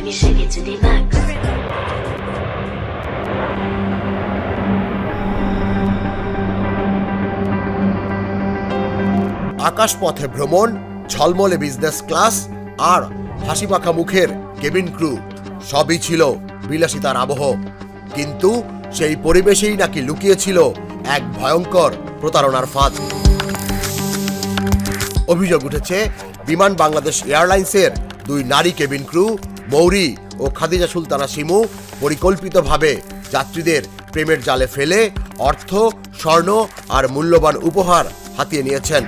Let me shake it to the max. আকাশপথে ভ্রমণ, ঝলমলে বিজনেস ক্লাস আর হাসি মাখা মুখের কেবিন ক্রু সবই ছিল বিলাসিতার আবহ কিন্তু সেই পরিবেশেই নাকি লুকিয়েছিল এক ভয়ঙ্কর প্রতারণার ফাঁদ অভিযোগ উঠেছে, বিমান বাংলাদেশ এয়ারলাইন্সের দুই নারী কেবিন ক্রু মৌরি ও খাদিজা সুলতানা শিমু পরিকল্পিতভাবে যাত্রীদের প্রেমের জালে ফেলে অর্থ, স্বর্ণ আর মূল্যবান উপহার হাতিয়ে নিয়েছেন।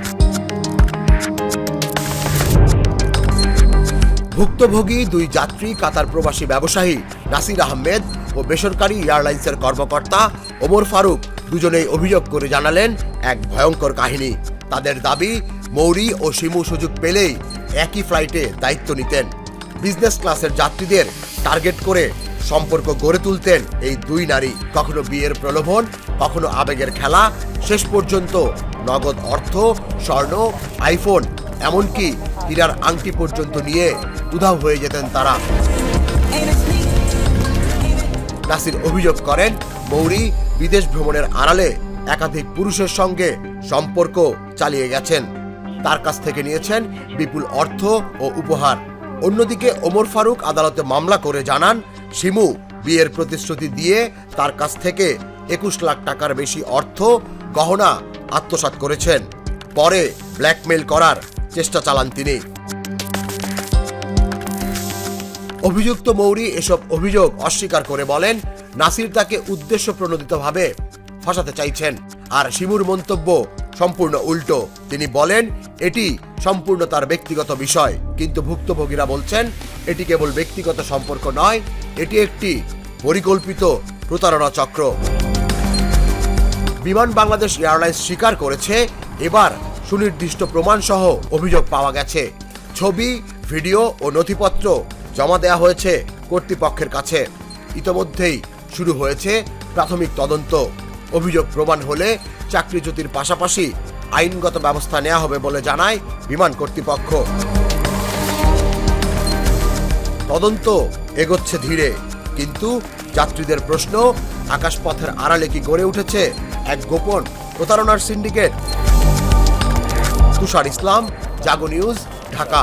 ভুক্তভোগী দুই যাত্রী, কাতার প্রবাসী ব্যবসায়ী নাসির আহমেদ ও বেসরকারি এয়ারলাইন্সের কর্মকর্তা ওমর ফারুক দুজনেই অভিযোগ করে জানালেন, এক ভয়ঙ্কর কাহিনী। তাদের দাবি, মৌরি ও শিমু সুযোগ পেলেই একই ফ্লাইটে দায়িত্ব নিতেন। বিজনেস ক্লাসের যাত্রীদের টার্গেট করে সম্পর্ক গড়ে তুলতেন এই দুই নারী। কখনো বিয়ের প্রলোভন, কখনো আবেগের খেলা, শেষ পর্যন্ত নগদ অর্থ, স্বর্ণ, আইফোন, এমনকি হীরার আংটি পর্যন্ত নিয়ে উধাও হয়ে যেতেন তারা। নাসির অভিযোগ করেন, মৌরি বিদেশ ভ্রমণের আড়ালে একাধিক পুরুষের সঙ্গে সম্পর্ক চালিয়ে গেছেন। তার কাছ থেকে নিয়েছেন বিপুল অর্থ ও উপহার। অন্যদিকে ওমর ফারুক আদালতে মামলা করে জানান, শিমু বিয়ের প্রতিশ্রুতি দিয়ে তার কাছ থেকে একুশ লাখ টাকার বেশি অর্থ, গহনা আত্মসাৎ করেছেন। পরে ব্ল্যাকমেল করার চেষ্টা চালান তিনি। অভিযুক্ত মৌরি এসব অভিযোগ অস্বীকার করে বলেন, নাসির তাকে উদ্দেশ্য প্রণোদিতভাবে ফাঁসাতে চাইছেন। আর শিমুর মন্তব্য সম্পূর্ণ উল্টো। তিনি বলেন, এটি সম্পূর্ণ তার ব্যক্তিগত বিষয়। কিন্তু ভুক্তভোগীরা বলছেন, এটি কেবল ব্যক্তিগত সম্পর্ক নয়, এটি একটি পরিকল্পিত প্রতারণা চক্র। বিমান বাংলাদেশ এয়ারলাইন্স স্বীকার করেছে, এবার সুনির্দিষ্ট প্রমাণসহ অভিযোগ পাওয়া গেছে। ছবি, ভিডিও ও নথিপত্র জমা দেওয়া হয়েছে কর্তৃপক্ষের কাছে। ইতোমধ্যেই শুরু হয়েছে প্রাথমিক তদন্ত। অভিযোগ প্রমাণ হলে চাকরিচ্যুতির পাশাপাশি আইনগত ব্যবস্থা নেওয়া হবে বলে জানায় বিমান কর্তৃপক্ষ। তদন্ত এগোচ্ছে ধীরে, কিন্তু যাত্রীদের প্রশ্ন, আকাশপথের আড়ালে কি গড়ে উঠেছে এক গোপন প্রতারণার সিন্ডিকেট? তুষার ইসলাম, জাগো নিউজ, ঢাকা।